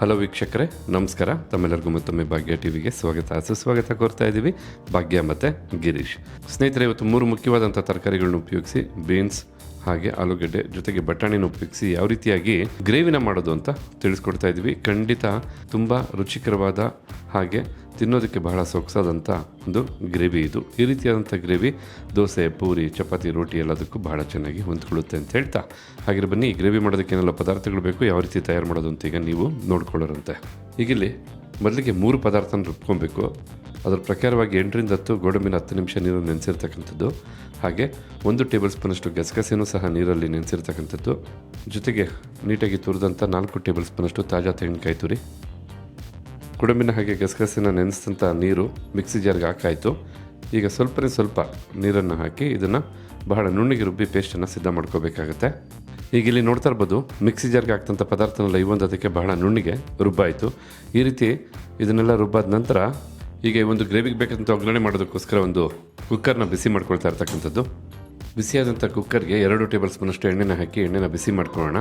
Hello ವೀಕ್ಷಕರೇ, ನಮಸ್ಕಾರ. ತಮ್ಮೆಲ್ಲರಿಗೂ ಮತ್ತೊಮ್ಮೆ ಭಾಗ್ಯ ಟಿವಿಗೆ ಸ್ವಾಗತ. ಸುಸ್ವಾಗತ ಕೋರ್ತಾ ಇದ್ದೀವಿ ಭಾಗ್ಯ ಮತ್ತು ಗಿರೀಶ್. ಸ್ನೇಹಿತರೆ, ಇವತ್ತು ಮೂರು ಮುಖ್ಯವಾದಂಥ ತರಕಾರಿಗಳನ್ನ ಉಪಯೋಗಿಸಿ ಬೀನ್ಸ್ ಹಾಗೆ ಆಲೂಗಡ್ಡೆ ಜೊತೆಗೆ ಬಟಾಣಿನ ಉಪಯೋಗಿಸಿ ಯಾವ ರೀತಿಯಾಗಿ ಗ್ರೇವಿನ ಮಾಡೋದು ಅಂತ ತಿಳಿಸ್ಕೊಡ್ತಾ ಇದ್ವಿ ಖಂಡಿತ ತುಂಬ ರುಚಿಕರವಾದ ಹಾಗೆ ತಿನ್ನೋದಕ್ಕೆ ಬಹಳ ಸೊಗಸಾದಂಥ ಒಂದು ಗ್ರೇವಿ ಇದು. ಈ ರೀತಿಯಾದಂಥ ಗ್ರೇವಿ ದೋಸೆ, ಪೂರಿ, ಚಪಾತಿ, ರೋಟಿ ಎಲ್ಲದಕ್ಕೂ ಬಹಳ ಚೆನ್ನಾಗಿ ಹೊಂದ್ಕೊಳ್ಳುತ್ತೆ ಅಂತ ಹೇಳ್ತಾ. ಹಾಗೆ ಬನ್ನಿ, ಈ ಗ್ರೇವಿ ಮಾಡೋದಕ್ಕೆ ಏನೆಲ್ಲ ಪದಾರ್ಥಗಳು ಬೇಕು, ಯಾವ ರೀತಿ ತಯಾರು ಮಾಡೋದು ಅಂತ ಈಗ ನೀವು ನೋಡ್ಕೊಳ್ಳೋರಂತೆ. ಈಗಿಲ್ಲಿ ಮೊದಲಿಗೆ ಮೂರು ಪದಾರ್ಥನ ರುಬ್ಕೊಬೇಕು. ಅದರ ಪ್ರಕಾರವಾಗಿ ಎಂಟರಿಂದ ಹತ್ತು ಗೋಡಂಬಿನ ಹತ್ತು ನಿಮಿಷ ನೀರು ನೆನೆಸಿರ್ತಕ್ಕಂಥದ್ದು. ಹಾಗೆ ಒಂದು ಟೇಬಲ್ ಸ್ಪೂನಷ್ಟು ಗಸಗಸೆನೂ ಸಹ ನೀರಲ್ಲಿ ನೆನೆಸಿರ್ತಕ್ಕಂಥದ್ದು. ಜೊತೆಗೆ ನೀಟಾಗಿ ತುರಿದಂಥ ನಾಲ್ಕು ಟೇಬಲ್ ಸ್ಪೂನಷ್ಟು ತಾಜಾ ತೆಂಗಿನಕಾಯಿ ತುರಿ. ಗೋಡಂಬಿನ ಹಾಗೆ ಗಸಗಸೆನ ನೆನೆಸಿದಂಥ ನೀರು ಮಿಕ್ಸಿ ಜಾರ್ಗೆ ಹಾಕಾಯಿತು. ಈಗ ಸ್ವಲ್ಪನೇ ಸ್ವಲ್ಪ ನೀರನ್ನು ಹಾಕಿ ಇದನ್ನು ಬಹಳ ನುಣ್ಣಿಗೆ ರುಬ್ಬಿ ಪೇಸ್ಟನ್ನು ಸಿದ್ಧ ಮಾಡ್ಕೋಬೇಕಾಗತ್ತೆ. ಈಗ ಇಲ್ಲಿ ನೋಡ್ತಾ ಇರ್ಬೋದು, ಮಿಕ್ಸಿ ಜಾರ್ಗೆ ಹಾಕ್ತಂಥ ಪದಾರ್ಥನೆಲ್ಲ ಇವೊಂದು ಅದಕ್ಕೆ ಬಹಳ ನುಣ್ಣಿಗೆ ರುಬ್ಬಾಯಿತು. ಈ ರೀತಿ ಇದನ್ನೆಲ್ಲ ರುಬ್ಬಾದ ನಂತರ ಈಗ ಒಂದು ಗ್ರೇವಿಗೆ ಬೇಕಂತ ಒಗ್ಗರಣೆ ಮಾಡೋದಕ್ಕೋಸ್ಕರ ಒಂದು ಕುಕ್ಕರ್ನ ಬಿಸಿ ಮಾಡ್ಕೊಳ್ತಾ ಇರ್ತಕ್ಕಂಥದ್ದು. ಬಿಸಿಯಾದಂಥ ಕುಕ್ಕರ್ಗೆ ಎರಡು ಟೇಬಲ್ ಸ್ಪೂನಷ್ಟು ಎಣ್ಣೆನ ಹಾಕಿ ಎಣ್ಣೆನ ಬಿಸಿ ಮಾಡ್ಕೊಳ್ಳೋಣ.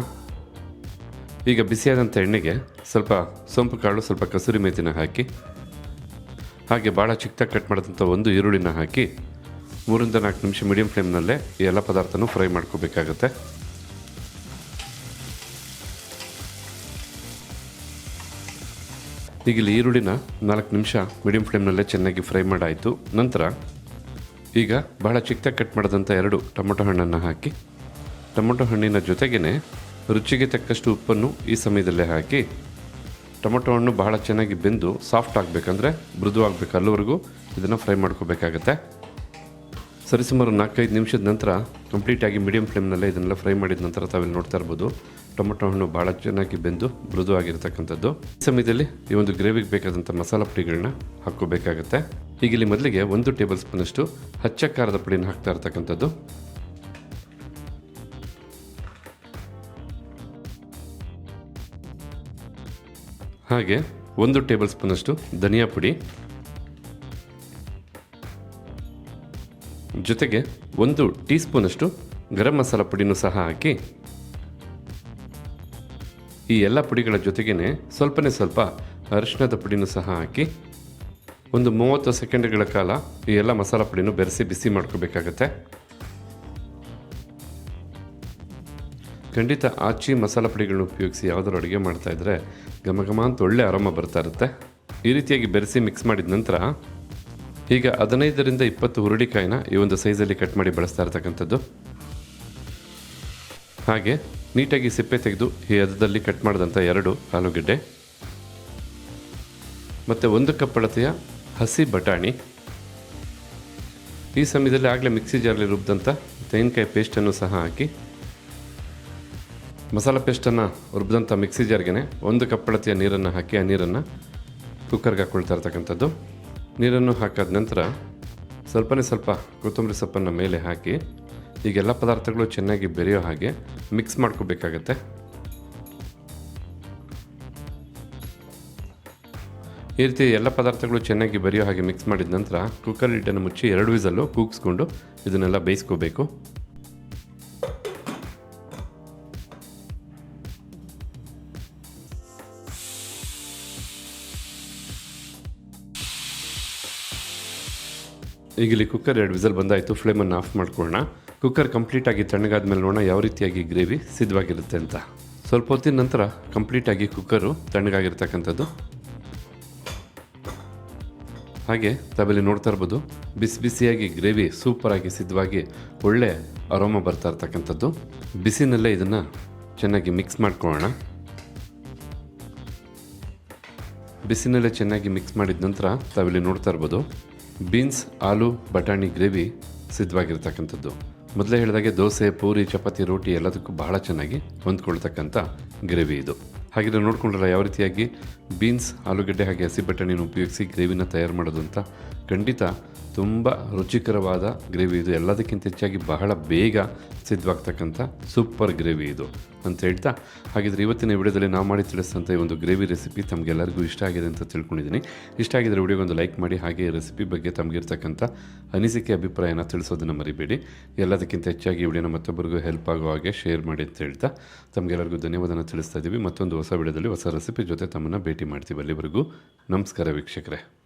ಈಗ ಬಿಸಿಯಾದಂಥ ಎಣ್ಣೆಗೆ ಸ್ವಲ್ಪ ಸೊಂಪು ಕಾಳು, ಸ್ವಲ್ಪ ಕಸೂರಿ ಮೇತಿನ ಹಾಕಿ, ಹಾಗೆ ಭಾಳ ಚಿಕ್ಕದಾಗಿ ಕಟ್ ಮಾಡಿದಂಥ ಒಂದು ಈರುಳ್ಳಿನ ಹಾಕಿ ಮೂರಿಂದ ನಾಲ್ಕು ನಿಮಿಷ ಮೀಡಿಯಂ ಫ್ಲೇಮ್ನಲ್ಲೇ ಈ ಎಲ್ಲ ಪದಾರ್ಥನೂ ಫ್ರೈ ಮಾಡ್ಕೋಬೇಕಾಗತ್ತೆ. ಈಗ ಇಲ್ಲಿ ಈರುಳ್ಳಿನ ನಾಲ್ಕು ನಿಮಿಷ ಮೀಡಿಯಂ ಫ್ಲೇಮ್ನಲ್ಲೇ ಚೆನ್ನಾಗಿ ಫ್ರೈ ಮಾಡಾಯಿತು. ನಂತರ ಈಗ ಬಹಳ ಚಿಕ್ಕದಾಗಿ ಕಟ್ ಮಾಡಿದಂಥ ಎರಡು ಟೊಮೊಟೊ ಹಣ್ಣನ್ನು ಹಾಕಿ, ಟೊಮೊಟೊ ಹಣ್ಣಿನ ಜೊತೆಗೇ ರುಚಿಗೆ ತಕ್ಕಷ್ಟು ಉಪ್ಪನ್ನು ಈ ಸಮಯದಲ್ಲೇ ಹಾಕಿ, ಟೊಮೊಟೊ ಹಣ್ಣು ಬಹಳ ಚೆನ್ನಾಗಿ ಬೆಂದು ಸಾಫ್ಟ್ ಆಗಬೇಕಂದ್ರೆ ಮೃದು ಆಗಬೇಕು ಅಲ್ಲಿವರೆಗೂ ಇದನ್ನು ಫ್ರೈ ಮಾಡ್ಕೋಬೇಕಾಗತ್ತೆ. ಸರಿಸುಮಾರು ನಾಲ್ಕೈದು ನಿಮಿಷದ ನಂತರ ಕಂಪ್ಲೀಟಾಗಿ ಮೀಡಿಯಂ ಫ್ಲೇಮ್ನಲ್ಲೇ ಇದನ್ನೆಲ್ಲ ಫ್ರೈ ಮಾಡಿದ ನಂತರ ತಾವಿಲ್ಲಿ ನೋಡ್ತಾ ಇರ್ಬೋದು. ಟೊಮೊಟೊ ಹಣ್ಣು ಭಾಳ ಚೆನ್ನಾಗಿ ಬೆಂದು ಮೃದು ಆಗಿರತಕ್ಕಂಥದ್ದು. ಈ ಸಮಯದಲ್ಲಿ ಈ ಒಂದು ಗ್ರೇವಿಗೆ ಬೇಕಾದಂಥ ಮಸಾಲ ಪುಡಿಗಳನ್ನ ಹಾಕೋಬೇಕಾಗತ್ತೆ ಈಗ ಇಲ್ಲಿ ಮೊದಲಿಗೆ ಒಂದು ಟೇಬಲ್ ಸ್ಪೂನಷ್ಟು ಹಚ್ಚ ಖಾರದ ಪುಡಿನ ಹಾಕ್ತಾ ಇರ್ತಕ್ಕಂಥದ್ದು. ಹಾಗೆ ಒಂದು ಟೇಬಲ್ ಸ್ಪೂನಷ್ಟು ಧನಿಯಾ ಪುಡಿ ಜೊತೆಗೆ ಒಂದು ಟೀ ಸ್ಪೂನಷ್ಟು ಗರಂ ಮಸಾಲ ಪುಡಿನೂ ಸಹ ಹಾಕಿ, ಈ ಎಲ್ಲ ಪುಡಿಗಳ ಜೊತೆಗೇ ಸ್ವಲ್ಪನೇ ಸ್ವಲ್ಪ ಅರಿಶಿಣದ ಪುಡಿನೂ ಸಹ ಹಾಕಿ, ಒಂದು ಮೂವತ್ತು ಸೆಕೆಂಡ್ಗಳ ಕಾಲ ಈ ಎಲ್ಲ ಮಸಾಲ ಪುಡಿನೂ ಬೆರೆಸಿ ಬಿಸಿ ಮಾಡ್ಕೋಬೇಕಾಗತ್ತೆ. ಖಂಡಿತ ಆಚಿ ಮಸಾಲ ಪುಡಿಗಳನ್ನ ಉಪಯೋಗಿಸಿ ಯಾವುದಾದ್ರು ಅಡುಗೆ ಮಾಡ್ತಾ ಗಮಗಮ ಘಮ ಘಮ ಅಂತ ಒಳ್ಳೆ ಆರಾಮ ಬರ್ತಾ ಇರುತ್ತೆ. ಈ ರೀತಿಯಾಗಿ ಬೆರೆಸಿ ಮಿಕ್ಸ್ ಮಾಡಿದ ನಂತರ ಈಗ ಹದಿನೈದರಿಂದ ಇಪ್ಪತ್ತು ಹುರುಳಿಕಾಯಿನ ಈ ಒಂದು ಸೈಜಲ್ಲಿ ಕಟ್ ಮಾಡಿ ಬಳಸ್ತಾ ಇರ್ತಕ್ಕಂಥದ್ದು. ಹಾಗೆ ನೀಟಾಗಿ ಸಿಪ್ಪೆ ತೆಗೆದು ಈ ಹದದಲ್ಲಿ ಕಟ್ ಮಾಡಿದಂಥ ಎರಡು ಆಲೂಗಡ್ಡೆ. ಮತ್ತು ಒಂದು ಕಪ್ ಅಳತೆಯ ಹಸಿ ಬಟಾಣಿ. ಈ ಸಮಯದಲ್ಲಿ ಆಗಲೇ ಮಿಕ್ಸಿ ಜಾರಲ್ಲಿ ರುಬ್ಬಿದಂಥ ತೆಂಗಿನಕಾಯಿ ಪೇಸ್ಟನ್ನು ಸಹ ಹಾಕಿ. ಮಸಾಲ ಪೇಸ್ಟನ್ನು ರುಬ್ಬಿದಂಥ ಮಿಕ್ಸಿ ಜಾರ್ಗೆ ಒಂದು ಕಪ್ ಅಳತೆಯ ನೀರನ್ನು ಹಾಕಿ, ಆ ನೀರನ್ನು ಕುಕ್ಕರ್ಗೆ ಹಾಕ್ಕೊಳ್ತಾ ಇರ್ತಕ್ಕಂಥದ್ದು. ನೀರನ್ನು ಹಾಕಾದ ನಂತರ ಸ್ವಲ್ಪನೇ ಸ್ವಲ್ಪ ಕೊತ್ತಂಬರಿ ಸೊಪ್ಪನ್ನು ಮೇಲೆ ಹಾಕಿ ಈಗೆಲ್ಲ ಪದಾರ್ಥಗಳು ಚೆನ್ನಾಗಿ ಬೆರೆಯೋ ಹಾಗೆ ಮಿಕ್ಸ್ ಮಾಡ್ಕೋಬೇಕಾಗತ್ತೆ. ಈ ರೀತಿ ಎಲ್ಲ ಪದಾರ್ಥಗಳು ಚೆನ್ನಾಗಿ ಬರೆಯೋ ಹಾಗೆ ಮಿಕ್ಸ್ ಮಾಡಿದ ನಂತರ ಕುಕ್ಕರ್ ಹಿಟ್ಟನ್ನು ಮುಚ್ಚಿ ಎರಡು ವಿಸಲ್ಲು ಕೂಗಿಸ್ಕೊಂಡು ಇದನ್ನೆಲ್ಲ ಬೇಯಿಸ್ಕೋಬೇಕು. ಈಗ ಇಲ್ಲಿ ಕುಕ್ಕರ್ ಎರಡು ವಿಸಲ್ ಬಂದಾಯಿತು. ಫ್ಲೇಮನ್ನು ಆಫ್ ಮಾಡ್ಕೊಳ್ಳೋಣ. ಕುಕ್ಕರ್ ಕಂಪ್ಲೀಟಾಗಿ ತಣ್ಣಗಾದ ಮೇಲೆ ನೋಡೋಣ ಯಾವ ರೀತಿಯಾಗಿ ಗ್ರೇವಿ ಸಿದ್ಧವಾಗಿರುತ್ತೆ ಅಂತ. ಸ್ವಲ್ಪ ಹೊತ್ತಿನ ನಂತರ ಕಂಪ್ಲೀಟಾಗಿ ಕುಕ್ಕರು ತಣ್ಣಗಾಗಿರ್ತಕ್ಕಂಥದ್ದು. ಹಾಗೆ ತಾವೆಲ್ಲಿ ನೋಡ್ತಾ ಇರ್ಬೋದು. ಬಿಸಿ ಬಿಸಿಯಾಗಿ ಗ್ರೇವಿ ಸೂಪರಾಗಿ ಸಿದ್ಧವಾಗಿ ಒಳ್ಳೆ ಅರೋಮ ಬರ್ತಾ ಇರ್ತಕ್ಕಂಥದ್ದು. ಬಿಸಿನಲ್ಲೇ ಇದನ್ನು ಚೆನ್ನಾಗಿ ಮಿಕ್ಸ್ ಮಾಡ್ಕೊಳ್ಳೋಣ. ಬಿಸಿನಲ್ಲೇ ಚೆನ್ನಾಗಿ ಮಿಕ್ಸ್ ಮಾಡಿದ ನಂತರ ತಾವಿಲ್ಲಿ ನೋಡ್ತಾ ಇರ್ಬೋದು. ಬೀನ್ಸ್, ಆಲೂ, ಬಟಾಣಿ, ಗ್ರೇವಿ ಸಿದ್ಧವಾಗಿರ್ತಕ್ಕಂಥದ್ದು. ಮೊದಲೇ ಹೇಳಿದಾಗೆ ದೋಸೆ, ಪೂರಿ, ಚಪಾತಿ, ರೋಟಿ ಎಲ್ಲದಕ್ಕೂ ಬಹಳ ಚೆನ್ನಾಗಿ ಹೊಂದ್ಕೊಳ್ತಕ್ಕಂಥ ಗ್ರೇವಿ ಇದು. ಹಾಗಿದ್ರೆ ನೋಡ್ಕೊಂಡ್ರಲ್ಲ ಯಾವ ರೀತಿಯಾಗಿ ಬೀನ್ಸ್, ಆಲೂಗಡ್ಡೆ ಹಾಗೆ ಹಸಿ ಬಟಾಣಿನ ಉಪಯೋಗಿಸಿ ಗ್ರೇವಿನ ತಯಾರು ಮಾಡೋದು ಅಂತ ಖಂಡಿತ ತುಂಬ ರುಚಿಕರವಾದ ಗ್ರೇವಿ ಇದು. ಎಲ್ಲದಕ್ಕಿಂತ ಹೆಚ್ಚಾಗಿ ಬಹಳ ಬೇಗ ಸಿದ್ಧವಾಗ್ತಕ್ಕಂಥ ಸೂಪರ್ ಗ್ರೇವಿ ಇದು ಅಂತ ಹೇಳ್ತಾ. ಹಾಗಿದ್ರೆ ಇವತ್ತಿನ ವಿಡಿಯೋದಲ್ಲಿ ನಾವು ಮಾಡಿ ತಿಳಿಸಿದಂಥ ಈ ಒಂದು ಗ್ರೇವಿ ರೆಸಿಪಿ ತಮಗೆಲ್ಲರಿಗೂ ಇಷ್ಟ ಆಗಿದೆ ಅಂತ ತಿಳ್ಕೊಂಡಿದ್ದೀನಿ. ಇಷ್ಟ ಆಗಿದ್ರೆ ವಿಡಿಯೋಗೊಂದು ಲೈಕ್ ಮಾಡಿ, ಹಾಗೆ ರೆಸಿಪಿ ಬಗ್ಗೆ ತಮಗಿರ್ತಕ್ಕಂಥ ಅನಿಸಿಕೆ, ಅಭಿಪ್ರಾಯನ ತಿಳಿಸೋದನ್ನು ಮರಿಬೇಡಿ. ಎಲ್ಲದಕ್ಕಿಂತ ಹೆಚ್ಚಾಗಿ ವಿಡಿಯೋನ ಮತ್ತೊಬ್ಬರಿಗೂ ಹೆಲ್ಪ್ ಆಗೋ ಹಾಗೆ ಶೇರ್ ಮಾಡಿ ಅಂತ ಹೇಳ್ತಾ. ತಮಗೆಲ್ಲರಿಗೂ ಧನ್ಯವಾದನ ತಿಳಿಸ್ತಾ ಇದ್ದೀವಿ. ಮತ್ತೊಂದು ಹೊಸ ವಿಡಿಯೋದಲ್ಲಿ ಹೊಸ ರೆಸಿಪಿ ಜೊತೆ ತಮ್ಮನ್ನು ಭೇಟಿ ಮಾಡ್ತೀವಿ ಅಲ್ಲಿವರೆಗೂ. ನಮಸ್ಕಾರ ವೀಕ್ಷಕರೇ.